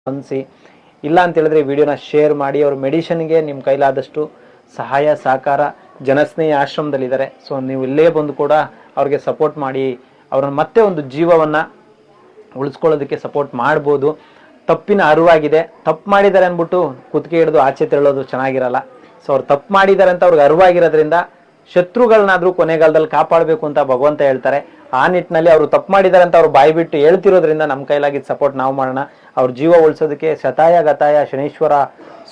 ಸ್ಪಂದಿಸಿ ಇಲ್ಲ ಅಂತ ಹೇಳಿದ್ರೆ ವಿಡಿಯೋನ ಶೇರ್ ಮಾಡಿ, ಅವ್ರ ಮೆಡಿಷನ್ಗೆ ನಿಮ್ಮ ಕೈಲಾದಷ್ಟು ಸಹಾಯ, ಸಹಕಾರ, ಜನಸ್ನೇಹಿ ಆಶ್ರಮದಲ್ಲಿದ್ದಾರೆ. ಸೊ ನೀವು ಇಲ್ಲೇ ಬಂದು ಕೂಡ ಅವ್ರಿಗೆ ಸಪೋರ್ಟ್ ಮಾಡಿ, ಅವ್ರನ್ನ ಮತ್ತೆ ಒಂದು ಜೀವವನ್ನು ಉಳಿಸ್ಕೊಳ್ಳೋದಕ್ಕೆ ಸಪೋರ್ಟ್ ಮಾಡ್ಬೋದು. ತಪ್ಪಿನ ಅರಿವಾಗಿದೆ. ತಪ್ಪು ಮಾಡಿದ್ದಾರೆ ಅಂದ್ಬಿಟ್ಟು ಕುತ್ತಿಗೆ ಹಿಡಿದು ಆಚೆ ತೆರಳೋದು ಚೆನ್ನಾಗಿರಲ್ಲ. ಸೊ ಅವ್ರು ತಪ್ಪು ಮಾಡಿದ್ದಾರೆ ಅಂತ ಅವ್ರಿಗೆ ಅರಿವಾಗಿರೋದ್ರಿಂದ ಶತ್ರುಗಳನ್ನಾದ್ರೂ ಕೊನೆಗಾಲದಲ್ಲಿ ಕಾಪಾಡಬೇಕು ಅಂತ ಭಗವಂತ ಹೇಳ್ತಾರೆ. ಆ ನಿಟ್ಟಿನಲ್ಲಿ ಅವರು ತಪ್ಪು ಮಾಡಿದ್ದಾರೆ ಅಂತ ಅವ್ರು ಬಾಯಿ ಬಿಟ್ಟು ಹೇಳ್ತಿರೋದ್ರಿಂದ ನಮ್ಮ ಕೈಲಾಗಿದ್ದ ಸಪೋರ್ಟ್ ನಾವು ಮಾಡೋಣ. ಅವ್ರ ಜೀವ ಉಳಿಸೋದಕ್ಕೆ ಶತಾಯ ಗತಾಯ ಶನೇಶ್ವರ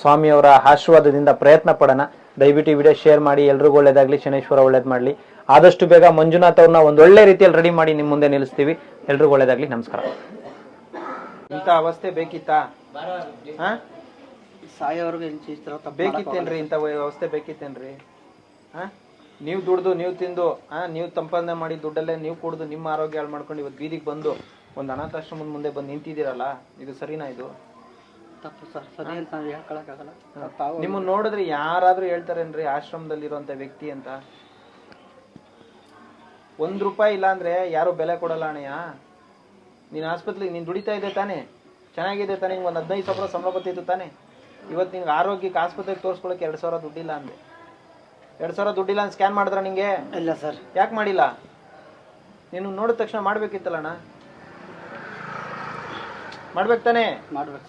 ಸ್ವಾಮಿಯವರ ಆಶೀರ್ವಾದದಿಂದ ಪ್ರಯತ್ನ ಪಡೋಣ. ದಯವಿಟ್ಟು ಈ ವಿಡಿಯೋ ಶೇರ್ ಮಾಡಿ. ಎಲ್ರಿಗೂ ಒಳ್ಳೇದಾಗ್ಲಿ. ಶನೇಶ್ವರ ಒಳ್ಳೇದು ಮಾಡಲಿ. ಆದಷ್ಟು ಬೇಗ ಮಂಜುನಾಥ್ ಅವ್ರನ್ನ ಒಂದು ಒಳ್ಳೆ ರೀತಿಯಲ್ಲಿ ರೆಡಿ ಮಾಡಿ ನಿಮ್ಮ ಮುಂದೆ ನಿಲ್ಲಿಸ್ತೀವಿ. ಎಲ್ರಿಗೂ ಒಳ್ಳೇದಾಗಲಿ. ನಮಸ್ಕಾರ. ಇಂಥ ಅವಸ್ಥೆ ಬೇಕಿತ್ತಾ? ತಪ್ಪು ಬೇಕಿತ್ತೇನ್ರಿ ಇಂಥ ವ್ಯವಸ್ಥೆ ಬೇಕಿತ್ತೇನ್ರಿ? ಹಾ? ನೀವು ದುಡ್ದು ನೀವು ತಿಂದು ಆ ನೀವು ಸಂಪಾದನೆ ಮಾಡಿ ದುಡ್ಡಲ್ಲೇ ನೀವು ಕುಡ್ದು ನಿಮ್ಮ ಆರೋಗ್ಯ ಹಾಳು ಮಾಡ್ಕೊಂಡು ಇವತ್ತು ಬೀದಿಗೆ ಬಂದು ಒಂದು ಅನಾಥಾಶ್ರಮದ ಮುಂದೆ ಬಂದು ನಿಂತಿದ್ದೀರಲ್ಲ ಇದು ಸರಿನಾ ಇದು? ತಪ್ಪು ಸರ್ ಸರಿ ಅಂತ ನಾವು ಹೇಳ್ಕೊಳಕ್ಕಾಗಲ್ಲ. ತಾವು ನಿಮ್ಮನ್ನ ನೋಡಿದ್ರೆ ಯಾರಾದ್ರೂ ಹೇಳ್ತಾರೇನ್ರಿ ಆಶ್ರಮದಲ್ಲಿರುವಂತ ವ್ಯಕ್ತಿ ಅಂತ? ಒಂದ್ ರೂಪಾಯಿ ಇಲ್ಲ ಅಂದ್ರೆ ಯಾರು ಬೆಲೆ ಕೊಡಲ್ಲ ಅಣ್ಣಯ್ಯ. ನೀನ್ ಆಸ್ಪತ್ರೆಗೆ ನೀನ್ ದುಡಿತಾ ಇದೆ ತಾನೆ? ಚೆನ್ನಾಗಿದೆ ತಾನೆ? ನಿಂಗೆ ಒಂದ್ ಹದಿನೈದು ಸಾವಿರ ಸಂಬಳ ಬರ್ತಿತ್ತು ತಾನೆ? ಇವತ್ತು ನಿಂಗೆ ಆರೋಗ್ಯಕ್ಕೆ ಆಸ್ಪತ್ರೆಗೆ ತೋರಿಸ್ಕೊಳಕ್ಕೆ ಎರಡ್ ಸಾವಿರ ದುಡ್ಡಿಲ್ಲ ಅಂದೆ. ಎರಡ್ ಸಾವಿರ ದುಡ್ಡಿಲ್ಲ ಅಂತ ಸ್ಕ್ಯಾನ್ ಮಾಡಿದ್ರ ನಿಂಗೆ? ಇಲ್ಲ ಸರ್. ಯಾಕೆ ಮಾಡಿಲ್ಲ? ನೀನು ನೋಡಿದ ತಕ್ಷಣ ಮಾಡ್ಬೇಕಿತ್ತಲ್ಲಣ್ಣ ಮಾಡ್ಬೇಕು ತಾನೇ? ಮಾಡ್ಬೇಕು